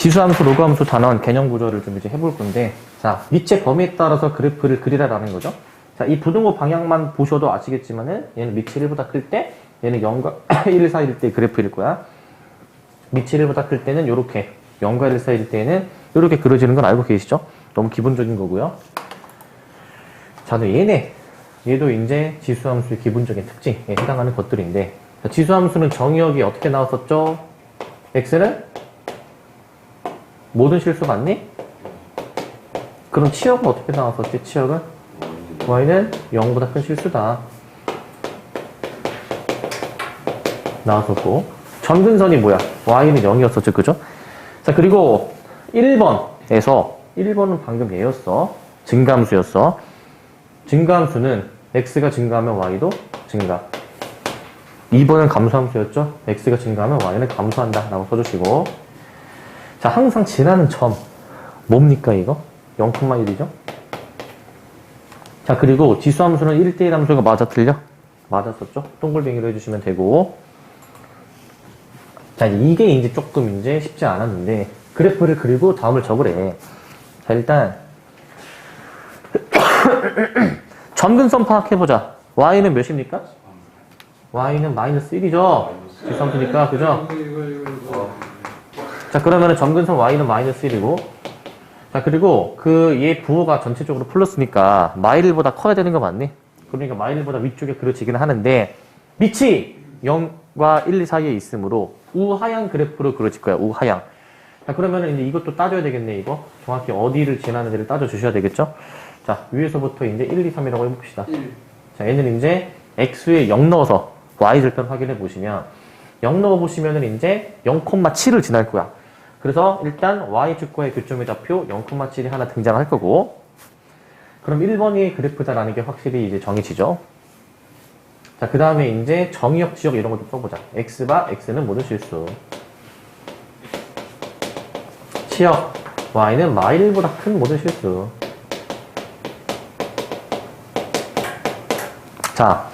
지수함수, 로그함수 단원 개념 구조를 좀 이제 해볼 건데, 자, 밑의 범위에 따라서 그래프를 그리라라는 거죠. 자, 이 부등호 방향만 보셔도 아시겠지만은, 얘는 밑이 1보다 클 때, 얘는 0과 1 사이일 때 그래프일 거야. 밑이 1보다 클 때는 요렇게, 0과 1 사이일 때는 요렇게 그려지는 건 알고 계시죠? 너무 기본적인 거고요. 자, 너 얘네. 얘도 이제 지수함수의 기본적인 특징에 해당하는 것들인데, 자, 지수함수는 정의역이 어떻게 나왔었죠? x는 모든 실수 맞니? 그럼 치역은 어떻게 나왔었지? 치역은 y는 0보다 큰 실수다. 나왔었고 점근선이 뭐야? y는 0이었었죠, 그죠? 자 그리고 1번에서 1번은 방금 얘였어. 증감수였어. 증감수는 x가 증가하면 y도 증가. 2번은 감소함수였죠? x가 증가하면 y는 감소한다. 라고 써주시고. 자, 항상 지나는 점. 뭡니까, 이거? 0,1이죠? 자, 그리고 지수 함수는 1대1 함수가 맞아, 틀려? 맞았었죠? 동글뱅이로 해주시면 되고. 자, 이게 이제 조금 이제 쉽지 않았는데, 그래프를 그리고 다음을 적으래. 자, 일단, 점근선 파악해보자. y는 몇입니까? y는 마이너스 1이죠? 지수 함수니까, 그죠? 자, 그러면은 점근선 y는 마이너스 1이고, 자, 그리고 그 얘 부호가 전체적으로 플러스니까 마일보다 커야 되는 거 맞니? 그러니까 마일보다 위쪽에 그려지기는 하는데, 밑이 0과 1, 2 사이에 있으므로 우하향 그래프로 그려질 거야, 우하향. 자, 그러면은 이제 이것도 따져야 되겠네, 이거. 정확히 어디를 지나는지를 따져주셔야 되겠죠? 자, 위에서부터 이제 1, 2, 3이라고 해봅시다. 자, 얘는 이제 x에 0 넣어서 y절편 확인해 보시면 0 넣어 보시면은 이제 0,7을 지날 거야. 그래서 일단 y축과의 교점의 좌표 0,7이 하나 등장할 거고 그럼 1번이 그래프다라는 게 확실히 이제 정의치죠. 자, 그 다음에 이제 정의역 지역 이런 것도 써보자. x바 x는 모든 실수. 치역 y는 마일보다 큰 모든 실수. 자,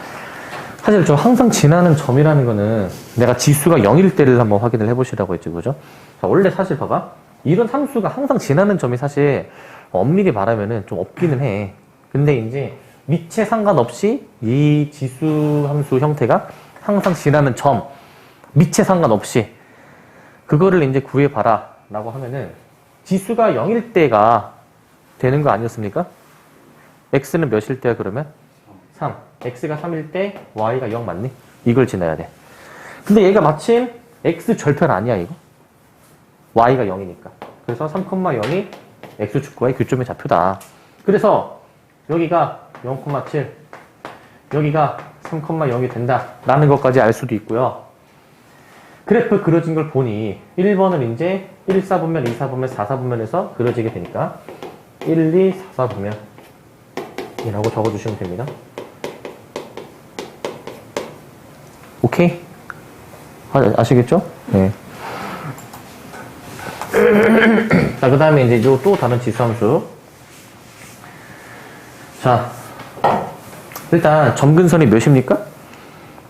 사실 저 항상 지나는 점이라는 거는 내가 지수가 0일 때를 한번 확인을 해보시라고 했지, 그죠? 자, 원래 사실 봐봐. 이런 함수가 항상 지나는 점이 사실 엄밀히 말하면은 좀 없기는 해. 근데 이제 밑에 상관없이 이 지수 함수 형태가 항상 지나는 점, 밑에 상관없이 그거를 이제 구해봐라 라고 하면은 지수가 0일 때가 되는 거 아니었습니까? x는 몇일 때야 그러면? 3. x가 3일 때 y가 0 맞니? 이걸 지나야 돼. 근데 얘가 마침 x 절편 아니야 이거. Y가 0이니까. 그래서 3,0이 x축과의 교점의 좌표다. 그래서 여기가 0,7 여기가 3,0이 된다 라는 것까지 알 수도 있고요. 그래프 그려진 걸 보니 1번은 이제 1, 4분면, 2, 4분면, 4, 4분면에서 그려지게 되니까 1, 2, 4, 4분면 이라고 적어주시면 됩니다. 오케이? 아, 아시겠죠? 네. 자, 그 다음에 이제 요 또 다른 지수함수. 자, 일단 점근선이 몇입니까?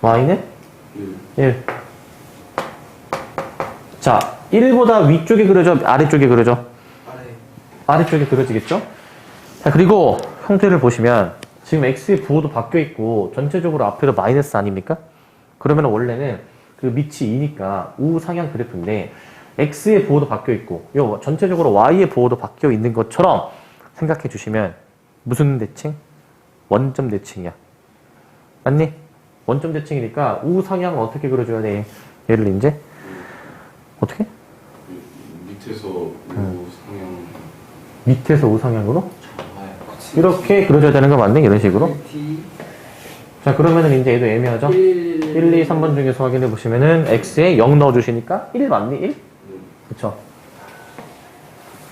y는 1. 자, 1보다 위쪽에 그려져, 아래쪽에 그려져? 아래쪽에 그려지겠죠? 자, 그리고 형태를 보시면 지금 x의 부호도 바뀌어 있고 전체적으로 앞에도 마이너스 아닙니까? 그러면 원래는 그 밑이 2니까 우상향 그래프인데 x의 부호도 바뀌어 있고 요 전체적으로 y의 부호도 바뀌어 있는 것처럼 생각해 주시면 무슨 대칭? 원점 대칭이야. 맞니? 원점 대칭이니까 우상향 어떻게 그려줘야 돼? 얘를 이제 어떻게? 밑에서 우 상향 밑에서 우상향으로 이렇게 그려줘야 되는 거 맞니? 이런 식으로. 자 그러면은 이제 얘도 애매하죠? 1, 2, 3번 중에서 확인해 보시면은 x에 0 넣어주시니까 1 맞니? 1? 그쵸?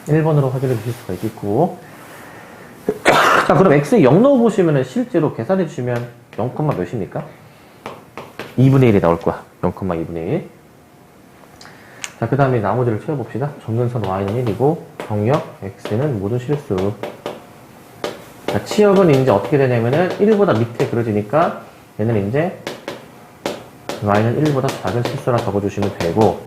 1번으로 확인해 주실 수가 있겠고 자 그럼 x에 0 넣어보시면은 실제로 계산해 주시면 0, 몇입니까? 2분의 1이 나올 거야 0,2분의 1 자, 그 다음에 나머지를 채워봅시다. 점근선 y는 1이고, 정역 x는 모든 실수. 자, 치역은 이제 어떻게 되냐면은 1보다 밑에 그려지니까 얘는 이제 y는 1보다 작은 실수라 적어주시면 되고,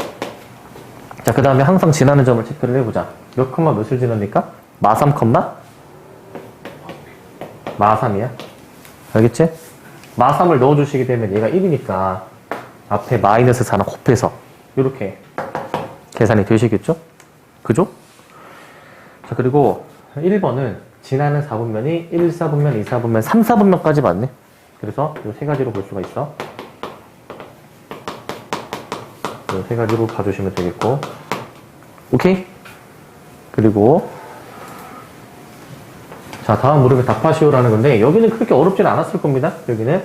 자, 그 다음에 항상 지나는 점을 체크를 해보자. 몇 컴마 몇을 지납니까? 마3 컴마? 마3이야. 알겠지? 마3을 넣어주시게 되면 얘가 1이니까 앞에 마이너스 4는 곱해서 이렇게 계산이 되시겠죠? 그죠? 자, 그리고 1번은 지나는 4분면이 1, 4분면, 2, 4분면, 3, 4분면까지 맞네. 그래서 이 세 가지로 볼 수가 있어. 이세 가지로 봐주시면 되겠고. 오케이? 그리고 자, 다음 무릎에 답하시오라는 건데, 여기는 그렇게 어렵진 않았을 겁니다. 여기는.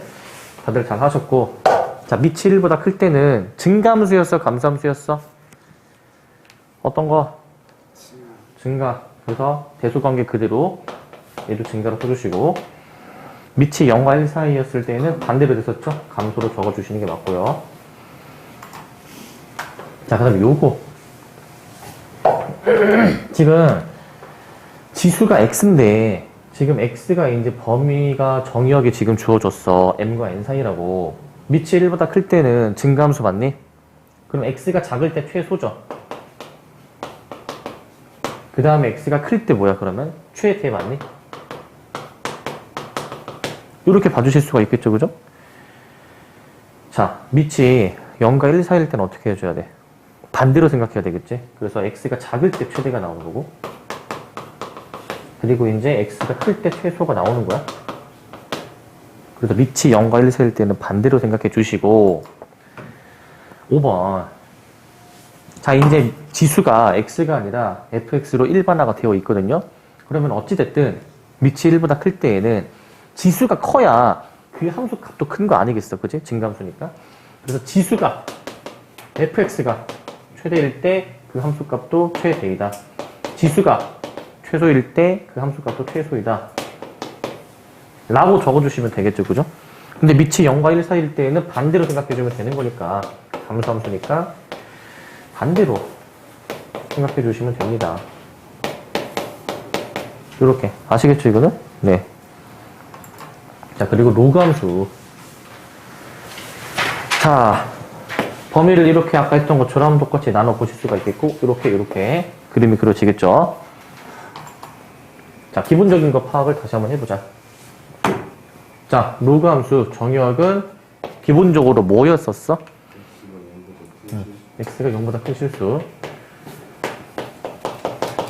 다들 잘 하셨고. 자, 1보다 클 때는 증감수였어, 감소함수였어? 어떤 거? 증가. 그래서 대수관계 그대로 얘도 증가로 써주시고, 밑이 0과 1 사이였을 때는 반대로 됐었죠? 감소로 적어주시는 게 맞고요. 자, 그 다음에 요거. 지금 지수가 x인데 지금 x가 이제 범위가 정의역에 지금 주어졌어 m과 n 사이라고 밑이 1보다 클 때는 증감수 맞니? 그럼 x가 작을 때 최소죠 그 다음에 x가 클 때 뭐야 그러면 최대 맞니? 이렇게 봐주실 수가 있겠죠 그죠? 자 밑이 0과 1 사이일 때는 어떻게 해줘야 돼? 반대로 생각해야 되겠지 그래서 x가 작을 때 최대가 나오는 거고 그리고 이제 x가 클 때 최소가 나오는 거야. 그래서 밑이 0과 1 사이일 때는 반대로 생각해 주시고 5번 자 이제 지수가 x가 아니라 fx로 일반화가 되어 있거든요. 그러면 어찌됐든 밑이 1보다 클 때에는 지수가 커야 그 함수 값도 큰 거 아니겠어 그지? 증감수니까 그래서 지수가 fx가 최대일 때 그 함수 값도 최대이다. 지수가 최소일 때 그 함수 값도 최소이다. 라고 적어주시면 되겠죠, 그죠? 근데 밑이 0과 1 사이일 때에는 반대로 생각해주면 되는 거니까, 감수 함수니까, 반대로 생각해주시면 됩니다. 이렇게. 아시겠죠, 이거는? 네. 자, 그리고 로그 함수. 자, 범위를 이렇게 아까 했던 것처럼 똑같이 나눠 보실 수가 있겠고, 이렇게, 이렇게. 그림이 그려지겠죠? 자, 기본적인 거 파악을 다시 한번 해보자. 자, 로그 함수 정의역은 기본적으로 뭐였었어? x가 0보다 큰 실수.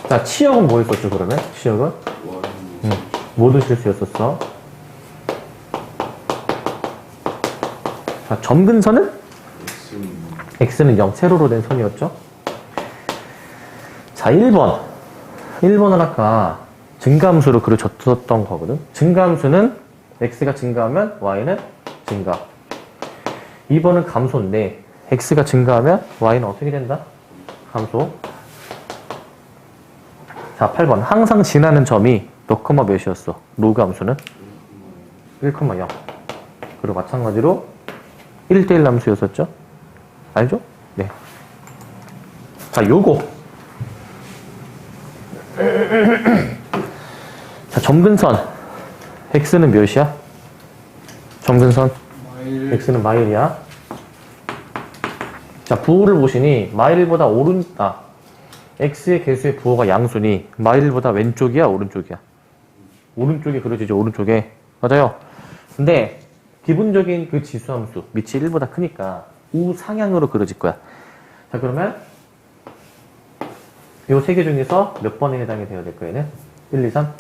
자, 치역은 뭐였었죠, 그러면? 치역은? 모든 실수였었어. 자, 점근선은? X는 0, 세로로 된 선이었죠. 자, 1번. 1번은 아까 증가함수로 그려졌던 거거든. 증가함수는 x가 증가하면 y는 증가. 2번은 감소인데 x가 증가하면 y는 어떻게 된다? 감소. 자, 8번. 항상 지나는 점이 몇 컴마 몇이었어? 로그 함수는? 1,0. 그리고 마찬가지로 1대1 함수였었죠? 알죠? 네. 자, 요거. 자, 점근선. x는 몇이야? 점근선. x는 마일이야. 자, 부호를 보시니, 마일보다 오른, 아, x의 개수의 부호가 양수니, 마일보다 왼쪽이야, 오른쪽이야? 오른쪽에 그려지죠, 오른쪽에. 맞아요. 근데, 기본적인 그 지수함수, 밑이 1보다 크니까, 우상향으로 그려질 거야. 자, 그러면, 요세개 중에서 몇 번에 해당이 되어야 될 거예요? 1, 2, 3?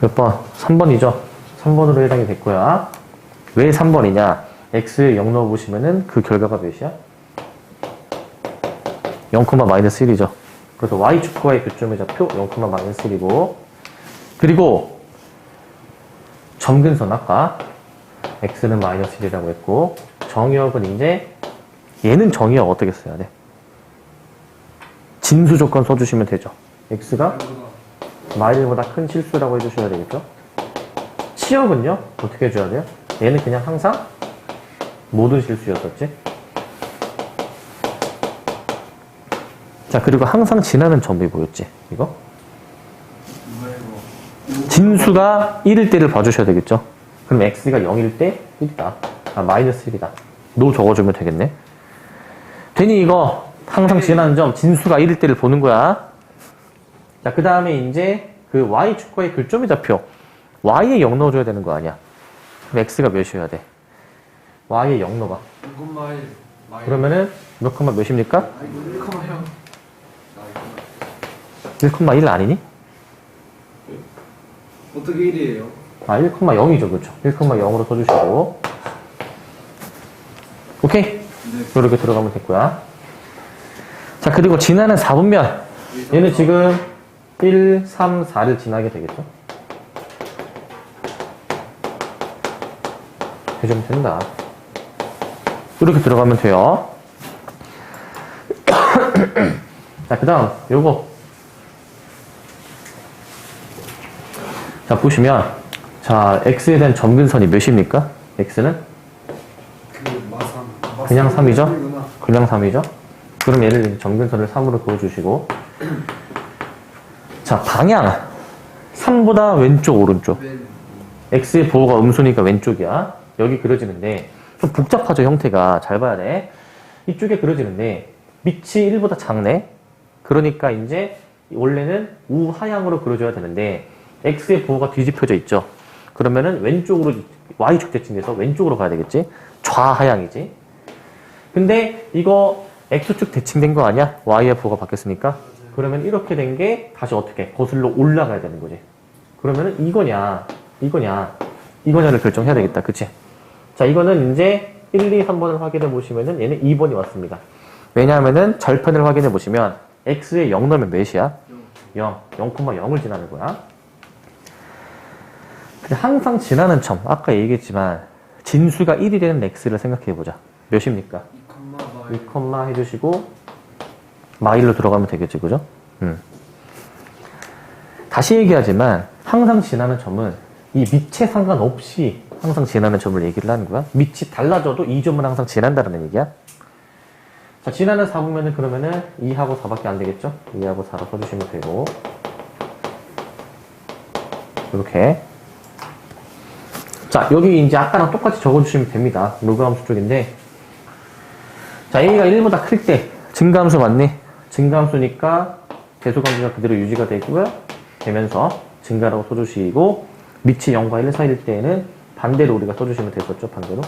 몇 번? 3번이죠? 3번으로 해당이 될 거야. 왜 3번이냐? x 0 넣어보시면은 그 결과가 몇이야? 0, 마이너스 1이죠. 그래서 y축과의 교점의 좌표 0, 마이너스 1이고 그리고 점근선 아까 x는 마이너스 1이라고 했고 정의역은 이제 얘는 정의역 어떻게 써야 돼? 진수 조건 써주시면 되죠. x가 마일보다 큰 실수라고 해주셔야 되겠죠? 치역은요? 어떻게 해줘야 돼요? 얘는 그냥 항상 모든 실수였었지? 자, 그리고 항상 지나는 점이 뭐였지? 이거? 진수가 1일 때를 봐주셔야 되겠죠? 그럼 x가 0일 때 1이다. 아, 마이너스 1이다. 노 적어주면 되겠네. 되니 이거 항상 지나는 점 진수가 1일 때를 보는 거야. 자, 그 다음에 이제 그 y축과의 교점의 좌표. y에 0 넣어줘야 되는 거 아니야. 그럼 x가 몇이어야 돼? y에 0 넣어봐. 1,1 마일 그러면은 몇 컴마 몇입니까? 아이고 1,0 1,1 아니니? 어떻게 1이에요? 아, 1,0이죠. 그렇죠. 1,0으로 써주시고. 오케이? 네 이렇게 들어가면 됐고요. 자, 그리고 지나는 4분면. 얘는 지금 1, 3, 4를 지나게 되겠죠? 해주면 된다. 이렇게 들어가면 돼요. 자, 그 다음, 요거. 자, 보시면, 자, x에 대한 점근선이 몇입니까? x는? 그 그냥 삼이죠? 삼이구나. 그냥 3이죠? 그럼 얘를 점근선을 3으로 그어주시고. 자, 방향. 3보다 왼쪽, 오른쪽. 네. x의 보호가 음수니까 왼쪽이야. 여기 그려지는데, 좀 복잡하죠, 형태가. 잘 봐야 돼. 이쪽에 그려지는데, 밑이 1보다 작네? 그러니까 이제, 원래는 우하향으로 그려줘야 되는데, x의 보호가 뒤집혀져 있죠. 그러면은 왼쪽으로, y축 대칭돼서 왼쪽으로 가야 되겠지? 좌하향이지. 근데 이거 x축 대칭된 거 아니야? 보호가 바뀌었으니까. 그러면 이렇게 된 게 다시 어떻게 거슬러 올라가야 되는 거지. 그러면은 이거냐, 이거냐, 이거냐를 결정해야 되겠다. 그치? 자, 이거는 이제 1, 2, 3번을 확인해 보시면은 얘는 2번이 왔습니다. 왜냐하면은 절편을 확인해 보시면 x에 0 넣으면 몇이야? 0. 0,0을 지나는 거야. 근데 항상 지나는 점, 아까 얘기했지만 진수가 1이 되는 x를 생각해 보자. 몇입니까? 2,마일 2, 컴마 해주시고 마일로 들어가면 되겠지, 그죠? 음. 다시 얘기하지만 항상 지나는 점은 이 밑에 상관없이 항상 지나는 점을 얘기를 하는 거야. 밑이 달라져도 이 점은 항상 지난다는 얘기야. 자, 지나는 4 보면은 그러면은 2하고 4밖에 안 되겠죠? 2하고 4로 써주시면 되고 이렇게 자, 여기 이제 아까랑 똑같이 적어주시면 됩니다. 로그 함수 쪽인데 자, A가 1보다 클 때 증가함수 맞니? 증가함수니까 대소관계가 그대로 유지가 되고요. 되면서 증가라고 써주시고 밑이 0과 1 사이일 때에는 반대로 우리가 써주시면 됐었죠. 반대로.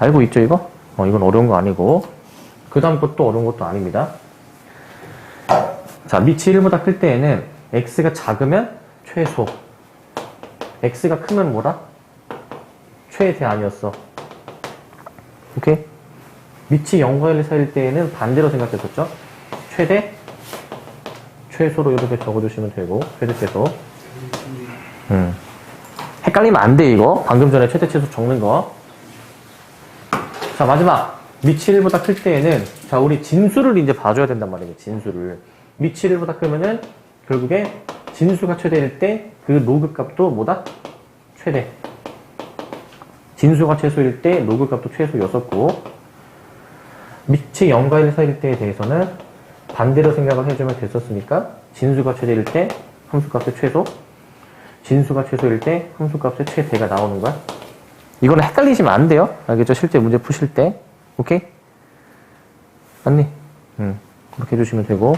알고 있죠 이거? 어, 이건 어려운 거 아니고 그 다음 것도 어려운 것도 아닙니다. 자, 밑이 1보다 클 때에는 x가 작으면 최소 x가 크면 뭐라? 최대아니었어. 오케이? 밑이 0과 1 사이일 때에는 반대로 생각했었죠? 최대, 최소로 이렇게 적어주시면 되고, 최대, 최소. 음. 헷갈리면 안 돼, 이거. 방금 전에 최대, 최소 적는 거. 자, 마지막. 밑이 1보다 클 때에는, 자, 우리 진수를 이제 봐줘야 된단 말이에요, 진수를. 밑이 1보다 크면은, 결국에 진수가 최대일 때, 그 로그 값도 뭐다? 최대. 진수가 최소일 때, 로그 값도 최소였었고, 밑이 0과 1 사이일 때에 대해서는 반대로 생각을 해주면 됐었으니까 진수가 최대일 때 함수값의 최소 진수가 최소일 때 함수값의 최대가 나오는 거야 이거는 헷갈리시면 안 돼요 알겠죠? 실제 문제 푸실 때 오케이? 맞니? 음, 그렇게 해주시면 되고